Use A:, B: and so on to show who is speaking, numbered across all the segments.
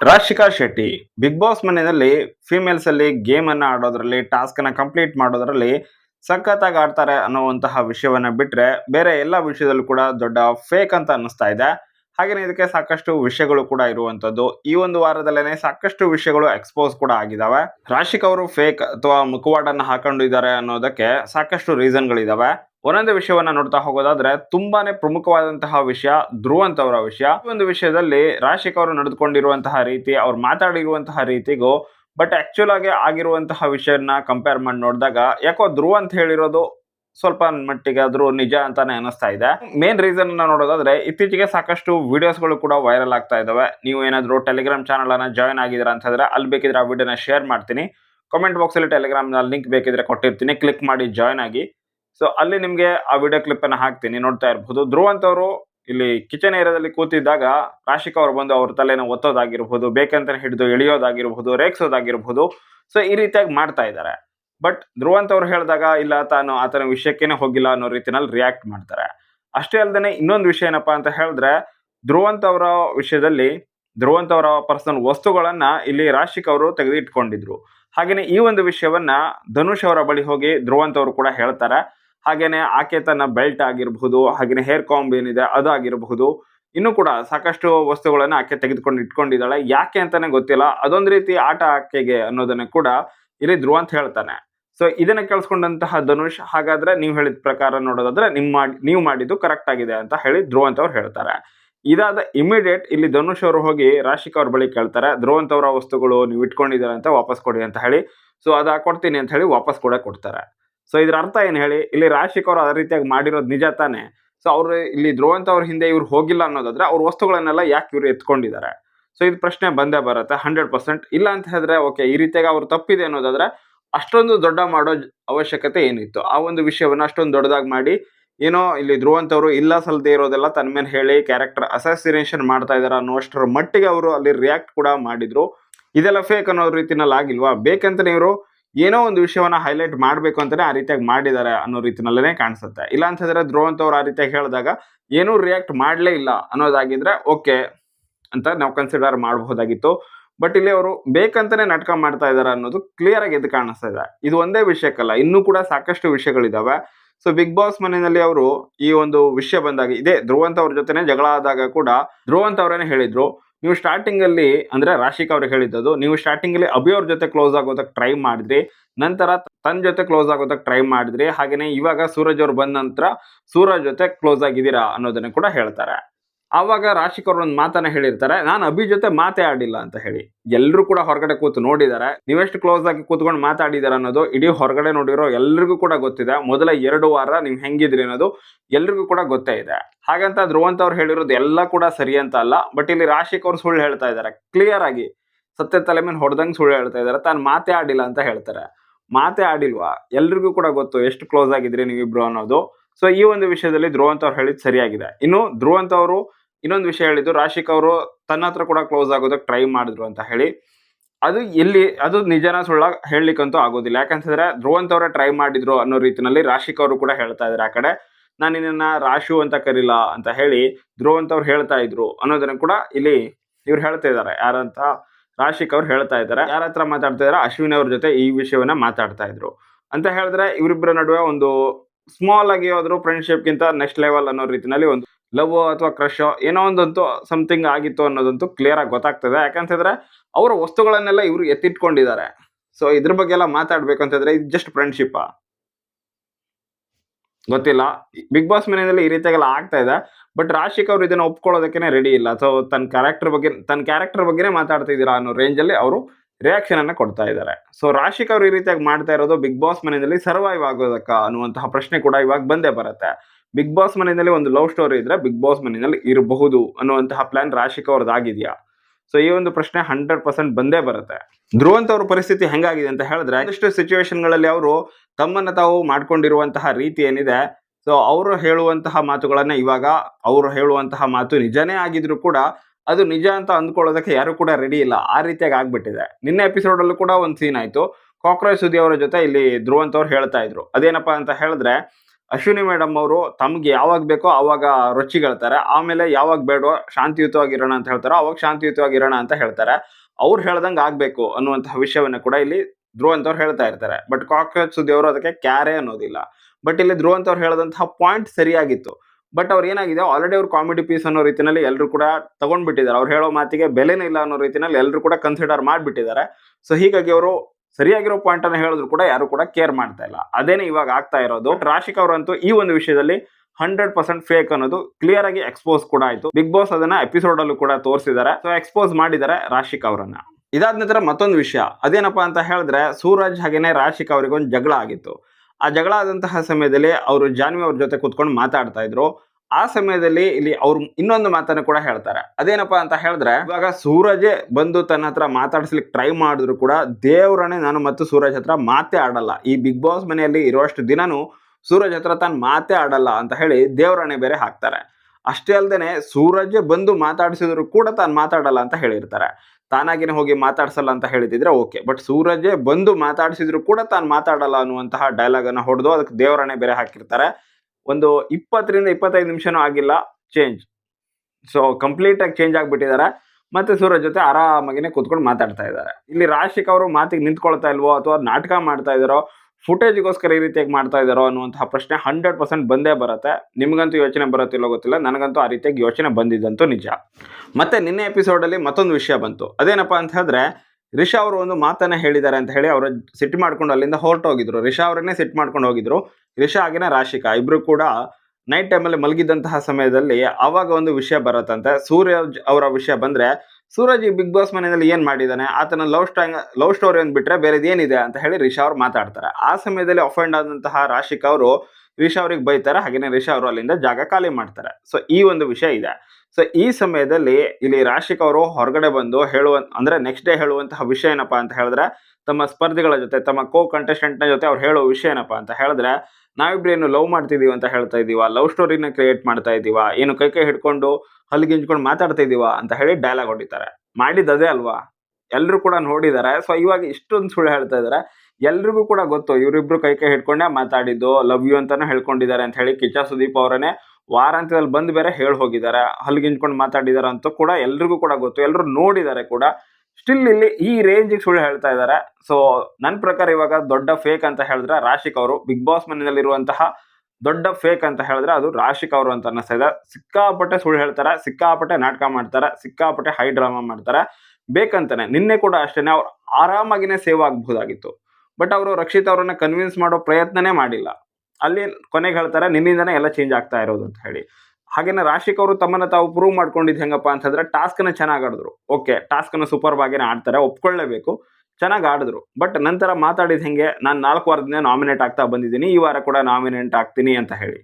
A: Rashika Shetty Bigg Boss ಮನೆಯಲ್ಲಿ ಫಿಮೇಲ್ಸ್ ಅಲ್ಲಿ ಗೇಮ್ ಅನ್ನ ಆಡೋದ್ರಲ್ಲಿ ಟಾಸ್ಕ್ ಅನ್ನ ಕಂಪ್ಲೀಟ್ ಮಾಡೋದ್ರಲ್ಲಿ ಸಖತ್ತಾಗಿ ಆಡ್ತಾರೆ ಅನ್ನುವಂತಹ ವಿಷಯವನ್ನ ಬಿಟ್ರೆ ಬೇರೆ ಎಲ್ಲ ವಿಷಯದಲ್ಲೂ ಕೂಡ ದೊಡ್ಡ ಫೇಕ್ ಅಂತ ಅನ್ನಿಸ್ತಾ ಇದೆ. ಹಾಗೇನೆ ಇದಕ್ಕೆ ಸಾಕಷ್ಟು ವಿಷಯಗಳು ಕೂಡ ಇರುವಂತದ್ದು. ಈ ಒಂದು ವಾರದಲ್ಲೇನೆ ಸಾಕಷ್ಟು ವಿಷಯಗಳು ಎಕ್ಸ್ಪೋಸ್ ಕೂಡ ಆಗಿದಾವೆ. ರಾಶಿಕ್ ಅವರು ಫೇಕ್ ಅಥವಾ ಮುಖವಾಡನ್ನ ಹಾಕೊಂಡಿದ್ದಾರೆ ಅನ್ನೋದಕ್ಕೆ ಸಾಕಷ್ಟು ರೀಸನ್ಗಳಿದಾವೆ ಒಂದೊಂದು ವಿಷಯವನ್ನ ನೋಡ್ತಾ ಹೋಗೋದಾದ್ರೆ ತುಂಬಾನೇ ಪ್ರಮುಖವಾದಂತಹ ವಿಷಯ ಧ್ರುವಂತ್ ಅವರ ವಿಷಯ ಒಂದು ವಿಷಯದಲ್ಲಿ ರಾಶಿಕ್ ಅವರು ನಡೆದುಕೊಂಡಿರುವಂತಹ ರೀತಿ, ಅವ್ರು ಮಾತಾಡಿರುವಂತಹ ರೀತಿಗೂ ಬಟ್ ಆಕ್ಚುಲ್ ಆಗಿ ಆಗಿರುವಂತಹ ವಿಷಯನ ಕಂಪೇರ್ ಮಾಡಿ ನೋಡಿದಾಗ, ಯಾಕೋ ಧ್ರುವ ಅಂತ ಹೇಳಿರೋದು ಸ್ವಲ್ಪ ಮಟ್ಟಿಗೆ ಆದ್ರೂ ನಿಜ ಅಂತಾನೆ ಅನಿಸ್ತಾ ಇದೆ. ಮೇನ್ ರೀಸನ್ ನೋಡೋದಾದ್ರೆ, ಇತ್ತೀಚೆಗೆ ಸಾಕಷ್ಟು ವಿಡಿಯೋಸ್ಗಳು ಕೂಡ ವೈರಲ್ ಆಗ್ತಾ ಇದಾವೆ. ನೀವು ಏನಾದರೂ ಟೆಲಿಗ್ರಾಮ್ ಚಾನಲ್ ಅನ್ನ ಜಾಯ್ನ್ ಆಗಿದ್ದೀರಾ ಅಂತ ಅಲ್ಲಿ ಬೇಕಿದ್ರೆ ಆ ವಿಡಿಯೋನ ಶೇರ್ ಮಾಡ್ತೀನಿ. ಕಾಮೆಂಟ್ ಬಾಕ್ಸ್ ಅಲ್ಲಿ ಟೆಲಿಗ್ರಾಮ್ ಲಿಂಕ್ ಬೇಕಿದ್ರೆ ಕೊಟ್ಟಿರ್ತೀನಿ. ಕ್ಲಿಕ್ ಮಾಡಿ ಜಾಯ್ನ್ ಆಗಿ. ಸೊ ಅಲ್ಲಿ ನಿಮ್ಗೆ ಆ ವಿಡಿಯೋ ಕ್ಲಿಪ್ ಅನ್ನ ಹಾಕ್ತೀನಿ. ನೋಡ್ತಾ ಇರಬಹುದು ಧ್ರುವಂತವರು ಇಲ್ಲಿ ಕಿಚನ್ ಏರಿಯಾದಲ್ಲಿ ಕೂತಿದ್ದಾಗ ರಾಶಿಕ್ ಅವರು ಬಂದು ಅವ್ರ ತಲೆನ ಒತ್ತೋದಾಗಿರ್ಬೋದು ಬೇಕಂತ ಹಿಡಿದು ಎಳೆಯೋದಾಗಿರ್ಬೋದು, ರೇಗಿಸೋದಾಗಿರ್ಬೋದು. ಸೊ ಈ ರೀತಿಯಾಗಿ ಮಾಡ್ತಾ ಇದ್ದಾರೆ. ಬಟ್ ಧ್ರುವಂತ ಅವ್ರು ಹೇಳಿದಾಗ, ಇಲ್ಲ, ತಾನು ಆತನ ವಿಷಯಕ್ಕೇನೆ ಹೋಗಿಲ್ಲ ಅನ್ನೋ ರೀತಿನಲ್ಲಿ ರಿಯಾಕ್ಟ್ ಮಾಡ್ತಾರೆ. ಅಷ್ಟೇ ಅಲ್ಲದೆ ಇನ್ನೊಂದು ವಿಷಯ ಏನಪ್ಪಾ ಅಂತ ಹೇಳಿದ್ರೆ ಧ್ರುವಂತ ಅವರ ವಿಷಯದಲ್ಲಿ ಧ್ರುವಂತ ಅವರ ಪರ್ಸನಲ್ ವಸ್ತುಗಳನ್ನ ಇಲ್ಲಿ ರಾಶಿಕ್ ಅವರು ತೆಗೆದಿಟ್ಕೊಂಡಿದ್ರು. ಹಾಗೇನೆ ಈ ಒಂದು ವಿಷಯವನ್ನ ಧನುಷ್ ಅವರ ಬಳಿ ಹೋಗಿ ಧ್ರುವ ಅವರು ಕೂಡ ಹೇಳ್ತಾರೆ. ಹಾಗೇನೆ ಆಕೆ ತನ್ನ ಬೆಲ್ಟ್ ಆಗಿರಬಹುದು, ಹಾಗೇನೆ ಹೇರ್ ಕಾಂಬ್ ಏನಿದೆ ಅದು ಆಗಿರಬಹುದು ಇನ್ನು ಕೂಡ ಸಾಕಷ್ಟು ವಸ್ತುಗಳನ್ನ ಆಕೆ ತೆಗೆದುಕೊಂಡು ಇಟ್ಕೊಂಡಿದ್ದಾಳೆ. ಯಾಕೆ ಅಂತಾನೆ ಗೊತ್ತಿಲ್ಲ. ಅದೊಂದು ರೀತಿ ಆಟ ಆಕೆಗೆ ಅನ್ನೋದನ್ನ ಕೂಡ ಇಲ್ಲಿ ಧ್ರುವ ಅಂತ ಹೇಳ್ತಾನೆ. ಸೊ ಇದನ್ನ ಕೇಳಿಸ್ಕೊಂಡಂತಹ ಧನುಷ್, ಹಾಗಾದ್ರೆ ನೀವು ಹೇಳಿದ ಪ್ರಕಾರ ನೋಡೋದಾದ್ರೆ ನಿಮ್ ಮಾಡಿ, ನೀವು ಮಾಡಿದ್ದು ಕರೆಕ್ಟ್ ಆಗಿದೆ ಅಂತ ಹೇಳಿ ಧ್ರುವಂತ್ ಅವ್ರು ಹೇಳ್ತಾರೆ. ಇದಾದ ಇಮಿಡಿಯೇಟ್ ಇಲ್ಲಿ ಧನುಷ್ ಅವರು ಹೋಗಿ ರಾಶಿಕ್ ಅವ್ರ ಬಳಿ ಕೇಳ್ತಾರೆ, ಧ್ರುವ ಅವರ ವಸ್ತುಗಳು ನೀವು ಇಟ್ಕೊಂಡಿದ್ದಾರೆ ಅಂತ ವಾಪಸ್ ಕೊಡಿ ಅಂತ ಹೇಳಿ. ಸೊ ಅದ ಕೊಡ್ತೀನಿ ಅಂತ ಹೇಳಿ ವಾಪಸ್ ಕೂಡ ಕೊಡ್ತಾರೆ. ಸೊ ಇದ್ರ ಅರ್ಥ ಏನು ಹೇಳಿ? ಇಲ್ಲಿ ರಾಶಿಕ್ ಅವರು ಅದೇ ರೀತಿಯಾಗಿ ಮಾಡಿರೋದು ನಿಜ ತಾನೆ. ಸೊ ಅವರು ಇಲ್ಲಿ ಧ್ರುವಂತ ಅವ್ರ ಹಿಂದೆ ಇವ್ರು ಹೋಗಿಲ್ಲ ಅನ್ನೋದಾದ್ರೆ ಅವ್ರ ವಸ್ತುಗಳನ್ನೆಲ್ಲ ಯಾಕೆ ಇವರು ಎತ್ಕೊಂಡಿದ್ದಾರೆ? ಸೊ ಇದು ಪ್ರಶ್ನೆ ಬಂದೇ ಬರುತ್ತೆ ಹಂಡ್ರೆಡ್ ಪರ್ಸೆಂಟ್ ಇಲ್ಲ ಅಂತ ಹೇಳಿದ್ರೆ ಓಕೆ ಈ ರೀತಿಯಾಗಿ ಅವ್ರು ತಪ್ಪಿದೆ ಅನ್ನೋದಾದ್ರೆ ಅಷ್ಟೊಂದು ದೊಡ್ಡ ಮಾಡೋ ಅವಶ್ಯಕತೆ ಏನಿತ್ತು? ಆ ಒಂದು ವಿಷಯವನ್ನು ಅಷ್ಟೊಂದು ದೊಡ್ಡದಾಗಿ ಮಾಡಿ, ಏನೋ ಇಲ್ಲಿ ಧ್ರುವಂತವರು ಇಲ್ಲ ಸಲ್ದೇ ಇರೋದೆಲ್ಲ ತನ್ನ ಮೇಲೆ ಹೇಳಿ ಕ್ಯಾರೆಕ್ಟರ್ ಅಸೋಸಿಯೇಷನ್ ಮಾಡ್ತಾ ಇದಾರೆ ಅನ್ನೋಷ್ಟರ ಮಟ್ಟಿಗೆ ಅವರು ಅಲ್ಲಿ ರಿಯಾಕ್ಟ್ ಕೂಡ ಮಾಡಿದ್ರು. ಇದೆಲ್ಲ ಫೇಕ್ ಅನ್ನೋ ರೀತಿನಲ್ಲಿ ಆಗಿಲ್ವಾ ಬೇಕಂತ ಇವರು ಏನೋ ಒಂದು ವಿಷಯವನ್ನ ಹೈಲೈಟ್ ಮಾಡಬೇಕು ಅಂತಲೇ ಆ ರೀತಿಯಾಗಿ ಮಾಡಿದ್ದಾರೆ ಅನ್ನೋ ರೀತಿನಲ್ಲೇ ಕಾಣಿಸುತ್ತೆ. ಇಲ್ಲ ಅಂತ ಹೇಳಿದ್ರೆ ಧ್ರುವಂತ್ ಅವ್ರು ಆ ರೀತಿಯಾಗಿ ಹೇಳಿದಾಗ ಏನೂ ರಿಯಾಕ್ಟ್ ಮಾಡಲೇ ಇಲ್ಲ ಅನ್ನೋದಾಗಿದ್ರೆ ಓಕೆ ಅಂತ ನಾವು ಕನ್ಸಿಡರ್ ಮಾಡಬಹುದಾಗಿತ್ತು. ಬಟ್ ಇಲ್ಲಿ ಅವರು ಬೇಕಂತಾನೆ ನಾಟಕ ಮಾಡ್ತಾ ಇದ್ದಾರೆ ಅನ್ನೋದು ಕ್ಲಿಯರ್ ಆಗಿ ಎದ್ದು ಕಾಣಿಸ್ತಾ ಇದೆ. ಇದು ಒಂದೇ ವಿಷಯಕ್ಕಲ್ಲ, ಇನ್ನೂ ಕೂಡ ಸಾಕಷ್ಟು ವಿಷಯಗಳಿದಾವೆ. ಸೊ ಬಿಗ್ ಬಾಸ್ ಮನೆಯಲ್ಲಿ ಅವರು ಈ ಒಂದು ವಿಷಯ ಬಂದಾಗ, ಇದೇ ಧ್ರುವಂತ ಅವ್ರ ಜೊತೆನೆ ಜಗಳ ಆದಾಗ ಕೂಡ ಧ್ರುವಂತ್ ಅವರೇನೆ ಹೇಳಿದ್ರು ನೀವು ಸ್ಟಾರ್ಟಿಂಗ್ ಅಲ್ಲಿ ಅಂದ್ರೆ ರಾಶಿಕ್ ಅವ್ರಿಗೆ ಹೇಳಿದ್ದದು, ನೀವು ಸ್ಟಾರ್ಟಿಂಗ್ ಅಲ್ಲಿ ಅಭಿ ಅವ್ರ ಜೊತೆ ಕ್ಲೋಸ್ ಆಗೋದಕ್ಕೆ ಟ್ರೈ ಮಾಡಿದ್ರಿ, ನಂತರ ತನ್ನ ಜೊತೆ ಕ್ಲೋಸ್ ಆಗೋದಕ್ಕೆ ಟ್ರೈ ಮಾಡಿದ್ರಿ, ಹಾಗೇನೆ ಇವಾಗ ಸೂರಜ್ ಅವ್ರು ಬಂದ ನಂತರ ಸೂರಜ್ ಜೊತೆ ಕ್ಲೋಸ್ ಆಗಿದ್ದೀರಾ ಅನ್ನೋದನ್ನ ಕೂಡ ಹೇಳ್ತಾರೆ. ಆವಾಗ ರಾಶಿಕ್ ಅವ್ರು ಒಂದು ಮಾತನ್ನ ಹೇಳಿರ್ತಾರೆ, ನಾನು ಅಭಿ ಜೊತೆ ಮಾತೇ ಆಡಿಲ್ಲ ಅಂತ ಹೇಳಿ. ಎಲ್ಲರೂ ಕೂಡ ಹೊರಗಡೆ ಕೂತು ನೋಡಿದ್ದಾರೆ ನೀವೆಷ್ಟು ಕ್ಲೋಸ್ ಆಗಿ ಕೂತ್ಕೊಂಡು ಮಾತಾಡಿದಾರ ಅನ್ನೋದು ಇಡೀ ಹೊರಗಡೆ ನೋಡಿರೋ ಎಲ್ರಿಗೂ ಕೂಡ ಗೊತ್ತಿದೆ. ಮೊದಲ ಎರಡು ವಾರ ನೀವು ಹೆಂಗಿದ್ರಿ ಅನ್ನೋದು ಎಲ್ರಿಗೂ ಕೂಡ ಗೊತ್ತೇ ಇದೆ. ಹಾಗಂತ ಧ್ರುವಂತ ಅವ್ರು ಹೇಳಿರೋದು ಎಲ್ಲ ಕೂಡ ಸರಿ ಅಂತ ಅಲ್ಲ, ಬಟ್ ಇಲ್ಲಿ ರಾಶಿಕ್ ಅವ್ರು ಸುಳ್ಳು ಹೇಳ್ತಾ ಇದ್ದಾರೆ ಕ್ಲಿಯರ್ ಆಗಿ ಸತ್ಯ ತಲೆ ಮೇಲೆ ಹೊಡೆದಂಗೆ ಸುಳ್ಳು ಹೇಳ್ತಾ ಇದ್ದಾರೆ ತಾನು ಮಾತೇ ಆಡಿಲ್ಲ ಅಂತ ಹೇಳ್ತಾರೆ. ಮಾತೇ ಆಡಿಲ್ವಾ? ಎಲ್ರಿಗೂ ಕೂಡ ಗೊತ್ತು ಎಷ್ಟು ಕ್ಲೋಸ್ ಆಗಿದ್ರಿ ನೀವಿಬ್ರು ಅನ್ನೋದು. ಸೊ ಈ ಒಂದು ವಿಷಯದಲ್ಲಿ ಧ್ರುವಂತ್ ಅವ್ರು ಹೇಳಿದ್ ಸರಿಯಾಗಿದೆ. ಇನ್ನು ಧ್ರುವಂತ್ ಅವರು ಇನ್ನೊಂದು ವಿಷಯ ಹೇಳಿದ್ದು, ರಾಶಿಕ್ ಅವರು ತನ್ನ ಹತ್ರ ಕೂಡ ಕ್ಲೋಸ್ ಆಗೋದಕ್ಕೆ ಟ್ರೈ ಮಾಡಿದ್ರು ಅಂತ ಹೇಳಿ. ಅದು ಎಲ್ಲಿ, ಅದು ನಿಜನ ಸುಳ್ಳ ಹೇಳಲಿಕ್ಕಂತೂ ಆಗೋದಿಲ್ಲ. ಯಾಕಂತಂದ್ರೆ ಧ್ರುವಂತ ಅವರೇ ಟ್ರೈ ಮಾಡಿದ್ರು ಅನ್ನೋ ರೀತಿನಲ್ಲಿ ರಾಶಿಕ್ ಅವರು ಕೂಡ ಹೇಳ್ತಾ ಇದ್ದಾರೆ ಆ ಕಡೆ. ನಾನು ನಿನ್ನ ರಾಶು ಅಂತ ಕರಿಲ್ಲ ಅಂತ ಹೇಳಿ ಧ್ರುವಂತ ಅವ್ರು ಹೇಳ್ತಾ ಇದ್ರು ಅನ್ನೋದನ್ನ ಕೂಡ ಇಲ್ಲಿ ಇವ್ರು ಹೇಳ್ತಾ ಇದ್ದಾರೆ ಯಾರಂತ ರಾಶಿಕ್ ಅವ್ರು ಹೇಳ್ತಾ ಇದ್ದಾರೆ ಯಾರ ಹತ್ರ ಮಾತಾಡ್ತಾ ಇದಾರೆ? ಅಶ್ವಿನ್ ಅವ್ರ ಜೊತೆ ಈ ವಿಷಯವನ್ನ ಮಾತಾಡ್ತಾ ಇದ್ರು. ಅಂತ ಹೇಳಿದ್ರೆ ಇವರಿಬ್ಬರ ನಡುವೆ ಒಂದು ಸ್ಮಾಲ್ ಆಗಿ ಹೋದ್ರು ಫ್ರೆಂಡ್ಶಿಪ್ಗಿಂತ ನೆಕ್ಸ್ಟ್ ಲೆವೆಲ್ ಅನ್ನೋ ರೀತಿನಲ್ಲಿ ಒಂದು ಲವ್ ಅಥವಾ ಕ್ರಶ್ ಏನೋ ಒಂದಂತೂ ಸಮಥಿಂಗ್ ಆಗಿತ್ತು ಅನ್ನೋದಂತೂ ಕ್ಲಿಯರ್ ಆಗಿ ಗೊತ್ತಾಗ್ತದೆ. ಯಾಕಂತಂದ್ರೆ ಅವರ ವಸ್ತುಗಳನ್ನೆಲ್ಲ ಇವರು ಎತ್ತಿಟ್ಕೊಂಡಿದ್ದಾರೆ. ಸೊ ಇದ್ರ ಬಗ್ಗೆ ಎಲ್ಲ ಮಾತಾಡ್ಬೇಕು ಅಂತಂದ್ರೆ ಇದು ಜಸ್ಟ್ ಫ್ರೆಂಡ್ಶಿಪ್ ಗೊತ್ತಿಲ್ಲ. ಬಿಗ್ ಬಾಸ್ ಮನೆಯಲ್ಲಿ ಈ ರೀತಿಯಾಗೆಲ್ಲ ಆಗ್ತಾ ಇದೆ. ಬಟ್ ರಾಶಿಕ್ ಅವರು ಇದನ್ನ ಒಪ್ಕೊಳ್ಳೋದಕ್ಕೆ ರೆಡಿ ಇಲ್ಲ. ಸೊ ತನ್ನ ಕ್ಯಾರೆಕ್ಟರ್ ಬಗ್ಗೆ, ತನ್ನ ಕ್ಯಾರೆಕ್ಟರ್ ಬಗ್ಗೆನೇ ಮಾತಾಡ್ತಾ ಇದ್ದೀರಾ ಅನ್ನೋ ರೇಂಜಲ್ಲಿ ಅವರು ರಿಯಾಕ್ಷನ್ ಅನ್ನ ಕೊಡ್ತಾ ಇದ್ದಾರೆ. ಸೊ ರಾಶಿಕ್ ಅವರು ಈ ರೀತಿಯಾಗಿ ಮಾಡ್ತಾ ಇರೋದು ಬಿಗ್ ಬಾಸ್ ಮನೆಯಲ್ಲಿ ಸರ್ವೈವ್ ಆಗೋದಕ್ಕ ಅನ್ನುವಂತಹ ಪ್ರಶ್ನೆ ಕೂಡ ಇವಾಗ ಬಂದೇ ಬರುತ್ತೆ. ಬಿಗ್ ಬಾಸ್ ಮನೆಯಲ್ಲಿ ಒಂದು ಲವ್ ಸ್ಟೋರಿ ಇದ್ರೆ ಬಿಗ್ ಬಾಸ್ ಮನೆಯಲ್ಲಿ ಇರಬಹುದು ಅನ್ನುವಂತಹ ಪ್ಲಾನ್ ರಾಶಿಕ್ ಅವ್ರದ್ದು ಆಗಿದೆಯಾ? ಸೊ ಈ ಒಂದು ಪ್ರಶ್ನೆ ಹಂಡ್ರೆಡ್ ಪರ್ಸೆಂಟ್ ಬಂದೇ ಬರುತ್ತೆ. ಧ್ರುವಂತ ಅವ್ರ ಪರಿಸ್ಥಿತಿ ಹೆಂಗಾಗಿದೆ ಅಂತ ಹೇಳಿದ್ರೆ, ಒಂದಿಷ್ಟು ಸಿಚುವೇಶನ್ಗಳಲ್ಲಿ ಅವರು ತಮ್ಮನ್ನ ತಾವು ಮಾಡ್ಕೊಂಡಿರುವಂತಹ ರೀತಿ ಏನಿದೆ ಸೊ ಅವರು ಹೇಳುವಂತಹ ಮಾತುಗಳನ್ನ ಇವಾಗ ಅವರು ಹೇಳುವಂತಹ ಮಾತು ನಿಜನೇ ಆಗಿದ್ರು ಕೂಡ ಅದು ನಿಜ ಅಂತ ಅಂದ್ಕೊಳ್ಳೋದಕ್ಕೆ ಯಾರು ಕೂಡ ರೆಡಿ ಇಲ್ಲ. ಆ ರೀತಿಯಾಗಿ ಆಗ್ಬಿಟ್ಟಿದೆ. ನಿನ್ನೆ ಎಪಿಸೋಡ್ ಅಲ್ಲೂ ಕೂಡ ಒಂದು ಸೀನ್ ಆಯ್ತು. ಕಾಕ್ರೋಚ್ ಸುದ್ದಿ ಅವರ ಜೊತೆ ಇಲ್ಲಿ ಧ್ರುವಂತ ಅವ್ರು ಹೇಳ್ತಾ ಇದ್ರು. ಅದೇನಪ್ಪ ಅಂತ ಹೇಳಿದ್ರೆ, ಅಶ್ವಿನಿ ಮೇಡಮ್ ಅವರು ತಮ್ಗೆ ಯಾವಾಗ ಬೇಕೋ ಅವಾಗ ರೊಚ್ಚಿಗೇಳ್ತಾರೆ ಆಮೇಲೆ ಯಾವಾಗ ಬೇಡೋ ಶಾಂತಿಯುತವಾಗಿರೋಣ ಅಂತ ಹೇಳ್ತಾರೋ. ಅವಾಗ ಶಾಂತಿಯುತವಾಗಿರೋಣ ಅಂತ ಹೇಳ್ತಾರೆ. ಅವ್ರು ಹೇಳ್ದಂಗೆ ಆಗ್ಬೇಕು ಅನ್ನುವಂತಹ ವಿಷಯವನ್ನು ಕೂಡ ಇಲ್ಲಿ ಧ್ರುವ ಅಂತವ್ರು ಹೇಳ್ತಾ ಇರ್ತಾರೆ. ಬಟ್ ಕಾಕ್ರೋಚ್ ಸುದ್ದಿ ಅವರು ಅದಕ್ಕೆ ಕ್ಯಾರೆ ಅನ್ನೋದಿಲ್ಲ. ಬಟ್ ಇಲ್ಲಿ ಧ್ರುವಂತ ಅಂತವ್ರು ಹೇಳದಂತಹ ಪಾಯಿಂಟ್ ಸರಿಯಾಗಿತ್ತು. ಬಟ್ ಅವ್ರು ಏನಾಗಿದೆ ಆಲ್ರೆಡಿ ಅವ್ರು ಕಾಮಿಡಿ ಪೀಸ್ ಅನ್ನೋ ರೀತಿಯಲ್ಲಿ ಎಲ್ಲರೂ ಕೂಡ ತಗೊಂಡ್ಬಿಟ್ಟಿದ್ದಾರೆ. ಅವ್ರು ಹೇಳೋ ಮಾತಿಗೆ ಬೆಲೆನೇ ಇಲ್ಲ ಅನ್ನೋ ರೀತಿಯಲ್ಲಿ ಎಲ್ಲರೂ ಕೂಡ ಕನ್ಸಿಡರ್ ಮಾಡಿಬಿಟ್ಟಿದ್ದಾರೆ. ಸೊ ಹೀಗಾಗಿ ಅವರು ಸರಿಯಾಗಿರೋ ಪಾಯಿಂಟ್ ಅನ್ನ ಹೇಳಿದ್ರು ಕೂಡ ಯಾರು ಕೂಡ ಕೇರ್ ಮಾಡ್ತಾ ಇಲ್ಲ. ಅದೇನೆ ಇವಾಗ ಆಗ್ತಾ ಇರೋದು. ರಾಶಿಕ್ ಅವರಂತೂ ಈ ಒಂದು ವಿಷಯದಲ್ಲಿ ಹಂಡ್ರೆಡ್ ಪರ್ಸೆಂಟ್ ಫೇಕ್ ಅನ್ನೋದು ಕ್ಲಿಯರ್ ಆಗಿ ಎಕ್ಸ್ಪೋಸ್ ಕೂಡ ಆಯ್ತು. ಬಿಗ್ ಬಾಸ್ ಅದನ್ನ ಎಪಿಸೋಡ್ ಅಲ್ಲೂ ಕೂಡ ತೋರಿಸಿದ್ದಾರೆ. ಸೊ ಎಕ್ಸ್ಪೋಸ್ ಮಾಡಿದ್ದಾರೆ ರಾಶಿಕ್ ಅವರನ್ನ. ಇದಾದ ನಂತರ ಮತ್ತೊಂದು ವಿಷಯ. ಅದೇನಪ್ಪ ಅಂತ ಹೇಳಿದ್ರೆ, ಸೂರಜ್ ಹಾಗೇನೆ ರಾಶಿಕ್ ಅವರಿಗೊಂದು ಜಗಳ ಆಗಿತ್ತು. ಆ ಜಗಳ ಆದಂತಹ ಸಮಯದಲ್ಲಿ ಅವರು ಜಾನ್ವಿ ಅವ್ರ ಜೊತೆ ಕುತ್ಕೊಂಡು ಮಾತಾಡ್ತಾ ಇದ್ರು. ಆ ಸಮಯದಲ್ಲಿ ಇಲ್ಲಿ ಅವ್ರು ಇನ್ನೊಂದು ಮಾತನ್ನು ಕೂಡ ಹೇಳ್ತಾರೆ. ಅದೇನಪ್ಪಾ ಅಂತ ಹೇಳಿದ್ರೆ, ಇವಾಗ ಸೂರಜೇ ಬಂದು ತನ್ನ ಹತ್ರ ಮಾತಾಡ್ಸ್ಲಿಕ್ಕೆ ಟ್ರೈ ಮಾಡಿದ್ರು ಕೂಡ ದೇವ್ರನ್ನೇ ನಾನು ಮತ್ತು ಸೂರಜ್ ಹತ್ರ ಮಾತೇ ಆಡಲ್ಲ. ಈ ಬಿಗ್ ಬಾಸ್ ಮನೆಯಲ್ಲಿ ಇರುವಷ್ಟು ದಿನನೂ ಸೂರಜ್ ಹತ್ರ ತಾನು ಮಾತೇ ಆಡಲ್ಲ ಅಂತ ಹೇಳಿ ದೇವರಣೆ ಬೇರೆ ಹಾಕ್ತಾರೆ. ಅಷ್ಟೇ ಅಲ್ಲದೆ ಸೂರಜ್ ಬಂದು ಮಾತಾಡಿಸಿದ್ರು ಕೂಡ ತಾನು ಮಾತಾಡಲ್ಲ ಅಂತ ಹೇಳಿರ್ತಾರೆ. ತಾನಾಗಿನೇ ಹೋಗಿ ಮಾತಾಡ್ಸಲ್ಲ ಅಂತ ಹೇಳಿದಿದ್ರೆ ಓಕೆ. ಬಟ್ ಸೂರಜ್ ಬಂದು ಮಾತಾಡಿಸಿದ್ರು ಕೂಡ ತಾನು ಮಾತಾಡಲ್ಲ ಅನ್ನುವಂತಹ ಡೈಲಾಗ್ ಅನ್ನ ಹೊಡೆದು ಅದಕ್ಕೆ ದೇವರಣೆ ಬೇರೆ ಹಾಕಿರ್ತಾರೆ. ಒಂದು ಇಪ್ಪತ್ತರಿಂದ ಇಪ್ಪತ್ತೈದು ನಿಮಿಷನೂ ಆಗಿಲ್ಲ ಚೇಂಜ್ ಸೊ ಕಂಪ್ಲೀಟ್ ಆಗಿ ಚೇಂಜ್ ಆಗಿಬಿಟ್ಟಿದ್ದಾರೆ. ಮತ್ತೆ ಸೂರಜ್ ಜೊತೆ ಆರಾಮಾಗಿನೇ ಕೂತ್ಕೊಂಡು ಮಾತಾಡ್ತಾ ಇದ್ದಾರೆ. ಇಲ್ಲಿ ರಾಶಿಕ್ ಅವರು ಮಾತಿಗೆ ನಿಂತ್ಕೊಳ್ತಾ ಇಲ್ವೋ ಅಥವಾ ನಾಟಕ ಮಾಡ್ತಾ ಇದ್ದಾರೋ ಫುಟೇಜ್ಗೋಸ್ಕರ ಈ ರೀತಿಯಾಗಿ ಮಾಡ್ತಾ ಇದ್ದಾರೋ ಅನ್ನುವಂತಹ ಪ್ರಶ್ನೆ ಹಂಡ್ರೆಡ್ ಪರ್ಸೆಂಟ್ ಬಂದೇ ಬರುತ್ತೆ. ನಿಮಗಂತೂ ಯೋಚನೆ ಬರುತ್ತಿಲ್ಲೋ ಗೊತ್ತಿಲ್ಲ. ನನಗಂತೂ ಆ ರೀತಿಯಾಗಿ ಯೋಚನೆ ಬಂದಿದ್ದಂತೂ ನಿಜ. ಮತ್ತೆ ನಿನ್ನೆ ಎಪಿಸೋಡಲ್ಲಿ ಮತ್ತೊಂದು ವಿಷಯ ಬಂತು. ಅದೇನಪ್ಪ ಅಂತ ಹೇಳಿದ್ರೆ ರಿಷಾ ಅವರು ಒಂದು ಮಾತನ್ನ ಹೇಳಿದ್ದಾರೆ ಅಂತ ಹೇಳಿ ಅವರು ಸಿಟ್ ಮಾಡ್ಕೊಂಡು ಅಲ್ಲಿಂದ ಹೊರಟೋಗಿದ್ರು. ರಿಷಾ ಅವರನ್ನೇ ಸಿಟ್ ಮಾಡ್ಕೊಂಡು ಹೋಗಿದ್ರು. ರಿಷಾ ಆಗಿನ ರಾಶಿಕಾ, ಇಬ್ರು ಕೂಡ ನೈಟ್ ಟೈಮಲ್ಲಿ ಮಲಗಿದ್ದಂತಹ ಸಮಯದಲ್ಲಿ ಅವಾಗ ಒಂದು ವಿಷಯ ಬರುತ್ತಂತೆ. ಸೂರ್ಯ ಅವರ ವಿಷಯ ಬಂದ್ರೆ ಸೂರಜ್ ಬಿಗ್ ಬಾಸ್ ಮನೆಯಲ್ಲಿ ಏನ್ ಮಾಡಿದಾನೆ ಆತನ ಲವ್ ಸ್ಟಾಂಗ್ ಲವ್ ಸ್ಟೋರಿ ಒಂದು ಬಿಟ್ರೆ ಬೇರೆ ಏನಿದೆ ಅಂತ ಹೇಳಿ ರಿಷಾ ಅವ್ರು ಮಾತಾಡ್ತಾರೆ. ಆ ಸಮಯದಲ್ಲಿ ಅಫೆಂಡ್ ಆದಂತಹ ರಾಶಿಕ್ ಅವರು ರಿಷಾ ಅವ್ರಿಗೆ ಬೈತಾರೆ. ಹಾಗೆಯೇ ರಿಷಾ ಅವರು ಅಲ್ಲಿಂದ ಜಾಗ ಖಾಲಿ ಮಾಡ್ತಾರೆ. ಸೊ ಈ ಒಂದು ವಿಷಯ ಇದೆ. ಸೊ ಈ ಸಮಯದಲ್ಲಿ ಇಲ್ಲಿ ರಾಶಿಕ್ ಅವರು ಹೊರಗಡೆ ಬಂದು ಹೇಳುವ, ಅಂದ್ರೆ ನೆಕ್ಸ್ಟ್ ಡೇ ಹೇಳುವಂತಹ ವಿಷಯ ಏನಪ್ಪಾ ಅಂತ ಹೇಳಿದ್ರೆ, ತಮ್ಮ ಸ್ಪರ್ಧಿಗಳ ಜೊತೆ, ತಮ್ಮ ಕೋ ಕಂಟೆಸ್ಟೆಂಟ್ನ ಜೊತೆ ಅವ್ರು ಹೇಳೋ ವಿಷಯ ಏನಪ್ಪಾ ಅಂತ ಹೇಳಿದ್ರೆ ನಾವಿಬ್ರು ಏನು ಲವ್ ಮಾಡ್ತಿದೀವಿ ಅಂತ ಹೇಳ್ತಾ ಇದೀವ, ಲವ್ ಸ್ಟೋರಿನ ಕ್ರಿಯೇಟ್ ಮಾಡ್ತಾ ಇದೀವ, ಏನು ಕೈ ಕೈ ಹಿಡ್ಕೊಂಡು ಹಲ್ಲಿಗಿಂಚ್ಕೊಂಡು ಮಾತಾಡ್ತಾ ಇದೀವ ಅಂತ ಹೇಳಿ ಡೈಲಾಗ್ ಹೊಡಿತಾರೆ. ಮಾಡಿದ್ದು ಅದೇ ಅಲ್ವಾ? ಎಲ್ರು ಕೂಡ ನೋಡಿದ್ದಾರೆ ಸೊ ಇವಾಗ ಇಷ್ಟೊಂದು ಸುಳ್ಳು ಹೇಳ್ತಾ ಇದಾರೆ. ಎಲ್ರಿಗೂ ಕೂಡ ಗೊತ್ತು, ಇವರಿಬ್ರು ಕೈ ಕೈ ಹಿಡ್ಕೊಂಡೇ ಮಾತಾಡಿದ್ದು ಲವ್ ಯು ಅಂತಾನು ಹೇಳ್ಕೊಂಡಿದ್ದಾರೆ ಅಂತ ಹೇಳಿ ಕಿಚ್ಚ ಸುದೀಪ್ ಅವರನ್ನೇ ವಾರಾಂತ್ಯದಲ್ಲಿ ಬಂದು ಬೇರೆ ಹೇಳಿ ಹೋಗಿದ್ದಾರೆ. ಹಲ್ಗಿಂಚ್ಕೊಂಡು ಮಾತಾಡಿದಾರೆ ಅಂತ ಕೂಡ ಎಲ್ರಿಗೂ ಕೂಡ ಗೊತ್ತು. ಎಲ್ಲರೂ ನೋಡಿದ್ದಾರೆ ಕೂಡ. ಸ್ಟಿಲ್ ಇಲ್ಲಿ ಈ ರೇಂಜಿಗೆ ಸುಳ್ಳು ಹೇಳ್ತಾ ಇದ್ದಾರೆ. ಸೊ ನನ್ನ ಪ್ರಕಾರ ಇವಾಗ ದೊಡ್ಡ ಫೇಕ್ ಅಂತ ಹೇಳಿದ್ರೆ ರಾಶಿಕ್ ಅವರು ಬಿಗ್ ಬಾಸ್ ಮನೆಯಲ್ಲಿರುವಂತಹ ದೊಡ್ಡ ಫೇಕ್ ಅಂತ ಹೇಳಿದ್ರೆ ಅದು ರಾಶಿಕ್ ಅವರು ಅಂತ ಅನ್ನಿಸ್ತಾ ಇದೆ ಸಿಕ್ಕಾಪಟ್ಟೆ ಸುಳ್ಳು ಹೇಳ್ತಾರೆ, ಸಿಕ್ಕಾಪಟ್ಟೆ ನಾಟಕ ಮಾಡ್ತಾರೆ, ಸಿಕ್ಕಾಪಟ್ಟೆ ಹೈ ಡ್ರಾಮಾ ಮಾಡ್ತಾರೆ. ಬೇಕಂತಾನೆ, ನಿನ್ನೆ ಕೂಡ ಅಷ್ಟೇನೆ ಅವ್ರು ಆರಾಮಾಗಿನೇ ಸೇವ್ ಆಗಬಹುದಾಗಿತ್ತು. ಬಟ್ ಅವರು ರಕ್ಷಿತ್ ಅವರನ್ನ ಕನ್ವಿನ್ಸ್ ಮಾಡೋ ಪ್ರಯತ್ನನೇ ಮಾಡಿಲ್ಲ. ಅಲ್ಲಿ ಕೊನೆಗೆ ಹೇಳ್ತಾರೆ, ನಿನ್ನಿಂದನೇ ಎಲ್ಲ ಚೇಂಜ್ ಆಗ್ತಾ ಇರೋದು ಅಂತ ಹೇಳಿ. ಹಾಗೇನೆ ರಾಶಿಕ್ ಅವರು ತಮ್ಮನ್ನ ತಾವು ಪ್ರೂವ್ ಮಾಡ್ಕೊಂಡಿದ್ದು ಹೆಂಗಪ್ಪ ಅಂತಂದ್ರೆ ಟಾಸ್ಕ್ನ ಚೆನ್ನಾಗಿ ಆಡಿದ್ರು. ಓಕೆ ಟಾಸ್ಕ್ ಅನ್ನು ಸೂಪರ್ ಬಾಗಿನೇ ಆಡ್ತಾರೆ ಒಪ್ಕೊಳ್ಳೇಬೇಕು ಚೆನ್ನಾಗಿ ಆಡಿದ್ರು. ಬಟ್ ನಂತರ ಮಾತಾಡಿದ ಹೆಂಗೆ, ನಾನು ನಾಲ್ಕು ವಾರದಿಂದ ನಾಮಿನೇಟ್ ಆಗ್ತಾ ಬಂದಿದ್ದೀನಿ, ಈ ವಾರ ಕೂಡ ನಾಮಿನೇಟ್ ಆಗ್ತೀನಿ ಅಂತ ಹೇಳಿ.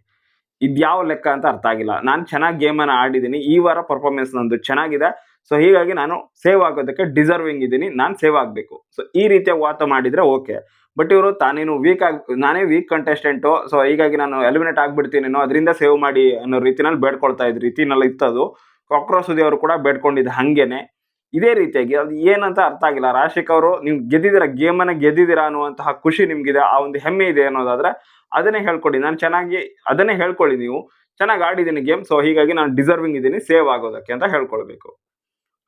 A: ಇದ್ಯಾವ ಲೆಕ್ಕ ಅಂತ ಅರ್ಥ ಆಗಿಲ್ಲ. ನಾನು ಚೆನ್ನಾಗಿ ಗೇಮನ್ನು ಆಡಿದ್ದೀನಿ, ಈ ವಾರ ಪರ್ಫಾರ್ಮೆನ್ಸ್ ನಂದು ಚೆನ್ನಾಗಿದೆ. ಸೊ ಹೀಗಾಗಿ ನಾನು ಸೇವ್ ಆಗೋದಕ್ಕೆ ಡಿಸರ್ವಿಂಗ್ ಇದ್ದೀನಿ, ನಾನು ಸೇವ್ ಆಗಬೇಕು. ಸೊ ಈ ರೀತಿಯ ವಾತ ಮಾಡಿದ್ರೆ ಓಕೆ ಬಟ್ ಇವರು ತಾನೇನು ವೀಕ್ ಆಗಿ, ನಾನೇ ವೀಕ್ ಕಂಟೆಸ್ಟೆಂಟು ಸೊ ಹೀಗಾಗಿ ನಾನು ಎಲಿಮಿನೇಟ್ ಆಗಿಬಿಡ್ತೀನೇನೋ, ಅದರಿಂದ ಸೇವ್ ಮಾಡಿ ಅನ್ನೋ ರೀತಿನಲ್ಲಿ ಬೇಡ್ಕೊಳ್ತಾ ಇದ್ದ ರೀತಿನಲ್ಲಿ ಇತ್ತದು. ಕಾಕ್ರೋಸ್ ಸುದಿ ಅವರು ಕೂಡ ಬೇಡ್ಕೊಂಡಿದ್ದು ಹಾಗೇನೆ. ಇದೇ ರೀತಿಯಾಗಿ ಅದು ಏನಂತ ಅರ್ಥ ಆಗಿಲ್ಲ. ರಾಶಿಕ್ ಅವರು, ನೀವು ಗೆದ್ದಿದ್ದೀರಾ? ಗೇಮನ್ನು ಗೆದ್ದಿದ್ದೀರಾ? ಅನ್ನುವಂತಹ ಖುಷಿ ನಿಮಗಿದೆ, ಆ ಒಂದು ಹೆಮ್ಮೆ ಇದೆ ಅನ್ನೋದಾದ್ರೆ ಅದನ್ನೇ ಹೇಳ್ಕೊಡಿ. ನಾನು ಚೆನ್ನಾಗಿ ಅದನ್ನೇ ಹೇಳ್ಕೊಳ್ಳಿ ನೀವು. ಚೆನ್ನಾಗಿ ಆಡಿದ್ದೀನಿ ಗೇಮ್ ಸೊ ಹೀಗಾಗಿ ನಾನು ಡಿಸರ್ವಿಂಗ್ ಇದ್ದೀನಿ ಸೇವ್ ಆಗೋದಕ್ಕೆ ಅಂತ ಹೇಳ್ಕೊಳ್ಬೇಕು.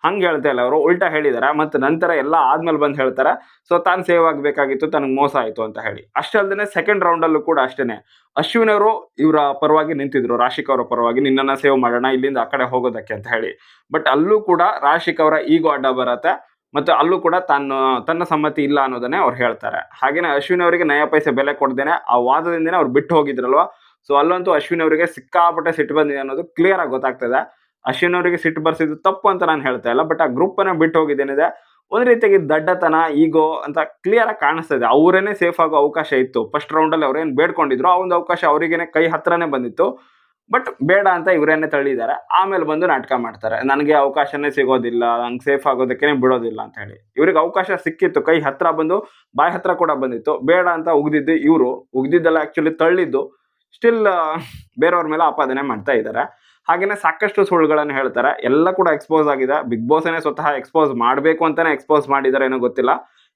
A: ಹಂಗೆ ಹೇಳ್ತಾ ಇಲ್ಲ ಅವರು, ಉಲ್ಟಾ ಹೇಳಿದಾರೆ ಮತ್ತು ನಂತರ ಎಲ್ಲ ಆದ್ಮೇಲೆ ಬಂದು ಹೇಳ್ತಾರೆ, ಸೊ ತಾನು ಸೇವ್ ಆಗಬೇಕಾಗಿತ್ತು, ತನಗೆ ಮೋಸ ಆಯಿತು ಅಂತ ಹೇಳಿ. ಅಷ್ಟೇ ಅಲ್ಲದೆ ಸೆಕೆಂಡ್ ರೌಂಡಲ್ಲೂ ಕೂಡ ಅಷ್ಟೇನೆ. ಅಶ್ವಿನ್ ಅವರು ಇವರ ಪರವಾಗಿ ನಿಂತಿದ್ರು, ರಾಶಿಕ್ ಅವರ ಪರವಾಗಿ, ನಿನ್ನನ್ನು ಸೇವ್ ಮಾಡೋಣ, ಇಲ್ಲಿಂದ ಆ ಕಡೆ ಹೋಗೋದಕ್ಕೆ ಅಂತ ಹೇಳಿ. ಬಟ್ ಅಲ್ಲೂ ಕೂಡ ರಾಶಿಕ್ ಅವರ ಈಗೋ ಅಡ್ಡ ಬರತ್ತೆ ಮತ್ತು ಅಲ್ಲೂ ಕೂಡ ತನ್ನ ತನ್ನ ಸಮ್ಮತಿ ಇಲ್ಲ ಅನ್ನೋದನ್ನೇ ಅವ್ರು ಹೇಳ್ತಾರೆ. ಹಾಗೇನೆ ಅಶ್ವಿನ್ ಅವರಿಗೆ ನಯ ಪೈಸೆ ಬೆಲೆ ಕೊಡ್ದೇನೆ, ಆ ವಾದದಿಂದನೇ ಅವ್ರು ಬಿಟ್ಟು ಹೋಗಿದ್ರಲ್ವಾ? ಸೊ ಅಲ್ಲಂತೂ ಅಶ್ವಿನ್ ಅವರಿಗೆ ಸಿಕ್ಕಾಪಟ್ಟೆ ಸಿಟ್ಟು ಬಂದಿದೆ ಅನ್ನೋದು ಕ್ಲಿಯರ್ ಆಗಿ ಗೊತ್ತಾಗ್ತದೆ ಅಶ್ವಿನ್ ಅವರಿಗೆ ಸಿಟ್ಟು ಬರ್ಸಿದ್ದು ತಪ್ಪು ಅಂತ ನಾನು ಹೇಳ್ತಾ ಇಲ್ಲ ಬಟ್ ಆ ಗ್ರೂಪ್ ಅನ್ನ ಬಿಟ್ಟು ಹೋಗಿದ್ದೇನಿದೆ, ಒಂದ್ ರೀತಿಯಾಗಿ ದಡ್ಡತನ ಈಗೋ ಅಂತ ಕ್ಲಿಯರ್ ಆಗಿ ಕಾಣಿಸ್ತಾ ಅವರೇನೆ ಸೇಫ್ ಆಗೋ ಅವಕಾಶ ಇತ್ತು. ಫಸ್ಟ್ ರೌಂಡಲ್ಲಿ ಅವ್ರೇನು ಬೇಡ್ಕೊಂಡಿದ್ರು, ಆ ಒಂದು ಅವಕಾಶ ಅವರಿಗೇನೆ ಕೈ ಹತ್ರನೇ ಬಂದಿತ್ತು. ಬಟ್ ಬೇಡ ಅಂತ ಇವರೇನೆ ತಳ್ಳಿದ್ದಾರೆ. ಆಮೇಲೆ ಬಂದು ನಾಟಕ ಮಾಡ್ತಾರೆ. ನನಗೆ ಅವಕಾಶನೇ ಸಿಗೋದಿಲ್ಲ, ನಂಗೆ ಸೇಫ್ ಆಗೋದಕ್ಕೆ ಬಿಡೋದಿಲ್ಲ ಅಂತ ಹೇಳಿ. ಇವ್ರಿಗೆ ಅವಕಾಶ ಸಿಕ್ಕಿತ್ತು, ಕೈ ಹತ್ರ ಬಂದು, ಬಾಯಿ ಹತ್ರ ಕೂಡ ಬಂದಿತ್ತು. ಬೇಡ ಅಂತ ಉಗ್ದಿದ್ದು ಇವರು, ಉಗ್ದಿದ್ದೆಲ್ಲ ಆಕ್ಚುಲಿ ತಳ್ಳಿದ್ದು. ಸ್ಟಿಲ್ ಬೇರೆಯವ್ರ ಮೇಲೆ ಆಪಾದನೆ ಮಾಡ್ತಾ ಇದ್ದಾರೆ. ಹಾಗೇನೆ ಸಾಕಷ್ಟು ಸುಳ್ಳುಗಳನ್ನು ಹೇಳ್ತಾರೆ. ಎಲ್ಲ ಕೂಡ ಎಕ್ಸ್ಪೋಸ್ ಆಗಿದೆ. ಬಿಗ್ ಬಾಸ್ನೇ ಸ್ವತಃ ಎಕ್ಸ್ಪೋಸ್ ಮಾಡಬೇಕು ಅಂತಾನೆ ಎಕ್ಸ್ಪೋಸ್ ಮಾಡಿದ್ದಾರೆ ಏನೋ ಗೊತ್ತಿಲ್ಲ.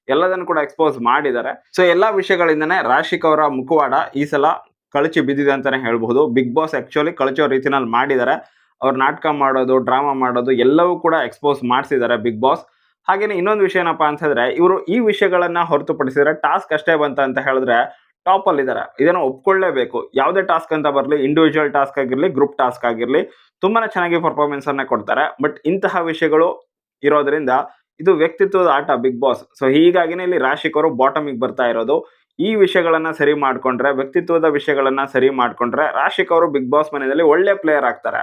A: ಎಲ್ಲದನ್ನು ಕೂಡ ಎಕ್ಸ್ಪೋಸ್ ಮಾಡಿದ್ದಾರೆ. ಸೊ ಎಲ್ಲ ವಿಷಯಗಳಿಂದನೇ ರಾಶಿಕ್ ಅವರ ಮುಖವಾಡ ಈ ಸಲ ಕಳಚಿ ಬಿದ್ದಿದೆ ಅಂತಾನೆ ಹೇಳ್ಬಹುದು. ಬಿಗ್ ಬಾಸ್ ಆಕ್ಚುಲಿ ಕಳಚೋ ರೀತಿನಲ್ಲಿ ಮಾಡಿದ್ದಾರೆ. ಅವ್ರು ನಾಟಕ ಮಾಡೋದು ಡ್ರಾಮಾ ಮಾಡೋದು ಎಲ್ಲವೂ ಕೂಡ ಎಕ್ಸ್ಪೋಸ್ ಮಾಡಿಸಿದ್ದಾರೆ ಬಿಗ್ ಬಾಸ್ ಹಾಗೇನೆ ಇನ್ನೊಂದು ವಿಷಯ ಏನಪ್ಪಾ ಅಂತಂದ್ರೆ ಇವರು ಈ ವಿಷಯಗಳನ್ನ ಹೊರತುಪಡಿಸಿದ್ರೆ ಟಾಸ್ಕ್ ಅಷ್ಟೇ ಬಂತ ಅಂತ ಹೇಳಿದ್ರೆ ಟಾಪ್ ಅಲ್ಲಿ ಇದಾರೆ. ಇದನ್ನ ಒಪ್ಕೊಳ್ಳೇಬೇಕು. ಯಾವುದೇ ಟಾಸ್ಕ್ ಅಂತ ಬರಲಿ ಇಂಡಿವಿಜುವಲ್ ಟಾಸ್ಕ್ ಆಗಿರಲಿ ಗ್ರೂಪ್ ಟಾಸ್ಕ್ ಆಗಿರಲಿ, ತುಂಬಾನೇ ಚೆನ್ನಾಗಿ ಪರ್ಫಾರ್ಮೆನ್ಸ್ ಅನ್ನ ಕೊಡ್ತಾರೆ. ಬಟ್ ಇಂತಹ ವಿಷಯಗಳು ಇರೋದ್ರಿಂದ ಇದು ವ್ಯಕ್ತಿತ್ವದ ಆಟ ಬಿಗ್ ಬಾಸ್ ಸೊ ಹೀಗಾಗಿನೇ ಇಲ್ಲಿ ರಾಶಿಕ್ ಅವರು ಬಾಟಮಿಗೆ ಬರ್ತಾ ಇರೋದು. ಈ ವಿಷಯಗಳನ್ನ ಸರಿ ಮಾಡ್ಕೊಂಡ್ರೆ, ವ್ಯಕ್ತಿತ್ವದ ವಿಷಯಗಳನ್ನ ಸರಿ ಮಾಡ್ಕೊಂಡ್ರೆ, ರಾಶಿಕ್ ಅವರು ಬಿಗ್ ಬಾಸ್ ಮನೆಯಲ್ಲಿ ಒಳ್ಳೆ ಪ್ಲೇಯರ್ ಆಗ್ತಾರೆ.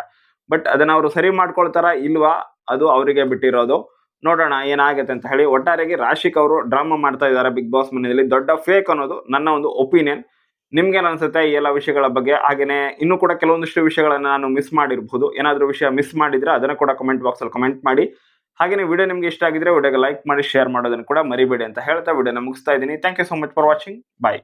A: ಬಟ್ ಅದನ್ನ ಅವರು ಸರಿ ಮಾಡ್ಕೊಳ್ತಾರ ಇಲ್ವಾ, ಅದು ಅವರಿಗೆ ಬಿಟ್ಟಿರೋದು. ನೋಡೋಣ ಏನಾಗುತ್ತೆ ಅಂತ ಹೇಳಿ ಒಟ್ಟಾರೆಗೆ ರಾಶಿಕ್ ಅವರು ಡ್ರಾಮಾ ಮಾಡ್ತಾ ಇದ್ದಾರೆ ಬಿಗ್ ಬಾಸ್ ಮನೆಯಲ್ಲಿ. ದೊಡ್ಡ ಫೇಕ್ ಅನ್ನೋದು ನನ್ನ ಒಂದು ಒಪಿನಿಯನ್ ನಿಮ್ಗೇನು ಅನ್ಸುತ್ತೆ ಈ ಎಲ್ಲ ವಿಷಯಗಳ ಬಗ್ಗೆ? ಹಾಗೆಯೇ ಇನ್ನೂ ಕೂಡ ಕೆಲವೊಂದಿಷ್ಟು ವಿಷಯಗಳನ್ನು ನಾನು ಮಿಸ್ ಮಾಡಿರ್ಬೋದು. ಏನಾದರೂ ವಿಷಯ ಮಿಸ್ ಮಾಡಿದ್ರೆ ಅದನ್ನ ಕೂಡ ಕಮೆಂಟ್ ಬಾಕ್ಸ್ ಅಲ್ಲಿ ಕಮೆಂಟ್ ಮಾಡಿ. ಹಾಗೆಯೇ ವಿಡಿಯೋ ನಿಮ್ಗೆ ಇಷ್ಟ ಆಗಿದ್ರೆ ವಿಡಿಯೋಗೆ ಲೈಕ್ ಮಾಡಿ ಶೇರ್ ಮಾಡೋದನ್ನು ಕೂಡ ಮರಿಬೇಡಿ ಅಂತ ಹೇಳ್ತಾ ವಿಡಿಯೋನ ಮುಗಿಸ್ತಾ ಇದ್ದೀನಿ. Thank you so much for watching bye